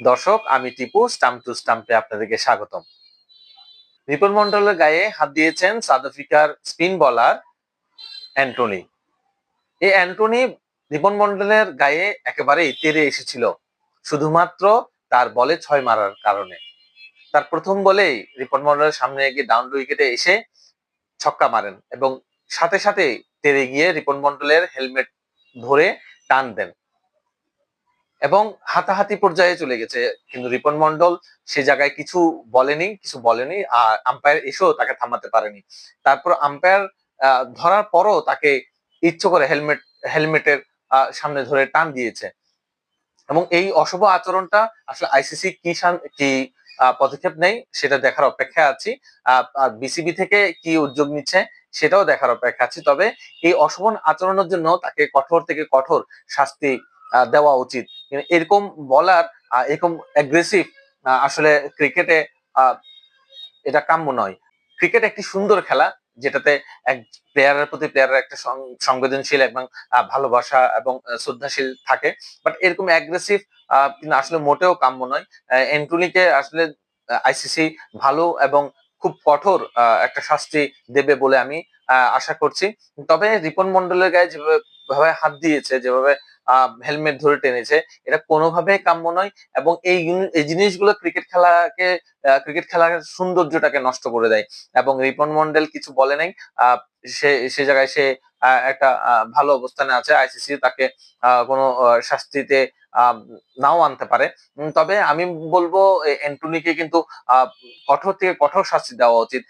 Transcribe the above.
দর্শক, আমি Tipu, stump two স্টাম্পে আপনাদেরকে স্বাগতম। রিপন মন্ডলের গায়ে হাত দিয়েছেন সাউথ আফ্রিকার স্পিন বলার অ্যান্টনি। এই অ্যান্টনি রিপন মন্ডলের গায়ে একেবারেই তেরে এসেছিল, শুধুমাত্র তার বলে ছয় মারার কারণে। তার প্রথম বলেই রিপন মন্ডলের সামনে গিয়ে ডাউন উইকেটে এসে ছক্কা মারেন এবং সাথে সাথে তেরে গিয়ে রিপন মন্ডলের হেলমেট ধরে টান দেন। এবং হাতাহাতি পর্যায়ে চলে গেছে কিন্তু রিপন মন্ডল সে জায়গায় কিছু বলেনি কিছু বলেনি, আর আম্পায়ার এসেও তাকে থামাতে পারেনি। তারপর আম্পায়ার ধরার পরও তাকে ইচ্ছে করে হেলমেট হেলমেটের সামনে ধরে টান দিয়েছে। এবং এই অশুভ আচরণটা আসলে আইসিসি কি কি পদক্ষেপ নেই সেটা দেখার অপেক্ষা আছি। বিসিবি থেকে কি উদ্যোগ নিচ্ছে সেটাও দেখার অপেক্ষা আছি। তবে এই অশোভন আচরণের জন্য তাকে কঠোর থেকে কঠোর শাস্তি দেওয়া উচিত। এরকম বলার এরকম অ্যাগ্রেসিভ আসলে ক্রিকেটে এটা কাম্য নয়। ক্রিকেট একটি সুন্দর খেলা, যেটাতে এক প্লেয়ারের প্রতি প্লেয়ারের একটা সংবেদনশীল এবং ভালোবাসা এবং শ্রদ্ধাশীল থাকে। বাট এরকম অ্যাগ্রেসিভ কিন্তু আসলে মোটেও কাম্য নয়। এন্টুনিকে আসলে আইসিসি ভালো এবং খুব কঠোর একটা শাস্তি দেবে বলে আমি আশা করছি। তবে রিপন মন্ডলের গায়ে যেভাবে হাত দিয়েছে, যেভাবে হেলমেট ধরে টেনেছে। এটা কোনোভাবে কাম্য নয় এবং এই এই জিনিসগুলো ক্রিকেট খেলাকে ক্রিকেট খেলার সৌন্দর্যটাকে নষ্ট করে দেয়। এবং রিপন মন্ডল কিছু বলে নাই। সে সে জায়গায় সে একটা ভালো অবস্থানে আছে। আইসিসি তাকে কোনো শাস্তিতে নাও আনতে পারে। তবে আমি বলব এন্টনিকে কিন্তু কঠোর থেকে কঠোর শাস্তি দেওয়া উচিত।